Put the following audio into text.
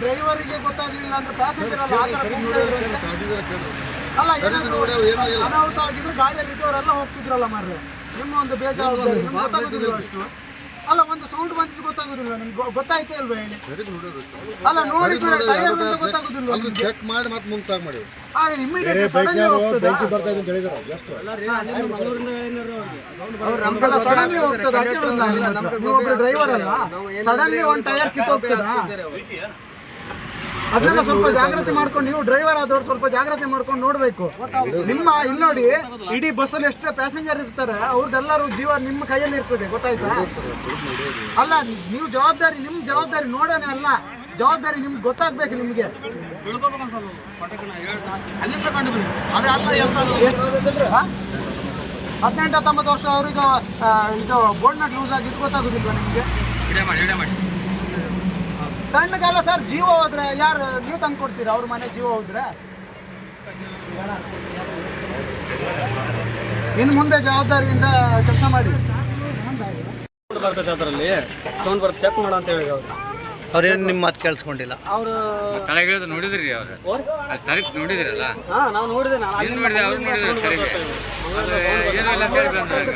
ಡ್ರೈವರಿಗೆ ಗೊತ್ತಾಗ್ಲಿಲ್ಲ ಅಂದ್ರೆ ಪ್ಯಾಸೆಂಜರ್ ಅಲ್ಲ ಅಲ್ಲ ಅನಾಹುತ ಆಗಿದ್ರು ಗಾಡಿಯಲ್ಲಿ ಇದ್ದವರೆಲ್ಲ ಹೋಗ್ತಿದ್ರಲ್ಲ ಮಾರ್ರೆ. ನಿಮ್ಮ ಒಂದು ಬೇಜಾರು ಅಷ್ಟು ಅಲ್ಲ ಒಂದು ಸೌಂಡ್ ಬಂದಿದ್ದು ಗೊತ್ತಾಗೋದಿಲ್ಲ ನಿಮ್ಗೆ ಗೊತ್ತಾಯ್ತೇ ಇಲ್ವಾ ಹೇಳಿ ಅಲ್ಲ ನೋಡಿ ಗೊತ್ತಾಗೋದಿಲ್ಲ ಚೆಕ್ ಮಾಡಿ ಮತ್ತೆ ಮುಂದೆ ಸಾಕು ಮಾಡಿ ಇಮಿಡಿಯೇಟ್ ಸಡನ್ಲಿ ಹೋಗ್ತದೆ ಸಡನ್ಲಿ ಹೋಗ್ತದೆ ನೀವು ಒಬ್ರು ಡ್ರೈವರ್ ಅಲ್ಲ ಸಡನ್ಲಿ ಒಂದು ಟೈರ್ ಕಿತ್ತೋಗ್ತದಾ ಅದೆಲ್ಲ ಸ್ವಲ್ಪ ಜಾಗ್ರತೆ ಮಾಡ್ಕೊಂಡು ನೀವು ಡ್ರೈವರ್ ಆದವ್ರು ಸ್ವಲ್ಪ ಜಾಗ್ರತೆ ಮಾಡ್ಕೊಂಡು ನೋಡ್ಬೇಕು. ನಿಮ್ಮ ಇಲ್ಲಿ ನೋಡಿ ಇಡೀ ಬಸ್ಸಲ್ಲಿ ಎಷ್ಟು ಪ್ಯಾಸೆಂಜರ್ ಇರ್ತಾರೆ ಅವ್ರದ್ದೆಲ್ಲರೂ ಜೀವ ನಿಮ್ಮ ಕೈಯಲ್ಲಿ ಇರ್ತದೆ ಗೊತ್ತಾಯ್ತಾ? ಅಲ್ಲ ನೀವು ಜವಾಬ್ದಾರಿ ನಿಮ್ ಜವಾಬ್ದಾರಿ ನೋಡೋಣ ಅಲ್ಲ. ಜವಾಬ್ದಾರಿ ನಿಮ್ಗೆ ಗೊತ್ತಾಗ್ಬೇಕು ನಿಮ್ಗೆ? ಹದಿನೆಂಟು ಹತ್ತೊಂಬತ್ತು ವರ್ಷ ಅವ್ರಿಗೆ ಇದು ಬೋರ್ಡ್ ನಟ್ ಲೂಸ್ ಆಗಿ ಗೊತ್ತಾಗೋದಿಲ್ವಾ ನಿಮಗೆ? ಸಣ್ಣಗಲ್ಲ ಸರ್ ಜೀವ ಹೋದ್ರೆ ಯಾರು ನೀವು ತಂದು ಕೊಡ್ತೀರಾ ಅವ್ರ ಮನೆ ಜೀವ ಹೋದ್ರೆ ಇನ್ನು ಮುಂದೆ ಜವಾಬ್ದಾರಿಯಿಂದ ಕೆಲಸ ಮಾಡಿ ಬರ್ತೈತೆ ಅದರಲ್ಲಿ ಸೌಂಡ್ ಬರ್ತಾ ಚೆಕ್ ಮಾಡು ಅಂತ ಹೇಳಿ ಅವ್ರು ಅವ್ರೇನು ನಿಮ್ಮ ಮಾತು ಕೇಳಿಸ್ಕೊಂಡಿಲ್ಲ ಅವರು ತಲೆಗಿಳಿದು ನೋಡಿದ್ರಿ ಅವ್ರು ಅಲ್ಲಿ ತಲೆ ನೋಡಿದಿರಲ್ಲ ಹಾ ನಾವು ನೋಡಿದೆ ನಾನು ಏನು ಮಾಡಿದೆ ಅವ್ರು ನೋಡಿದ್ರು ತಲೆಗೆ ಏನೂ ಇಲ್ಲ ಅಂತ ಹೇಳಿ ಬಂದ್ರು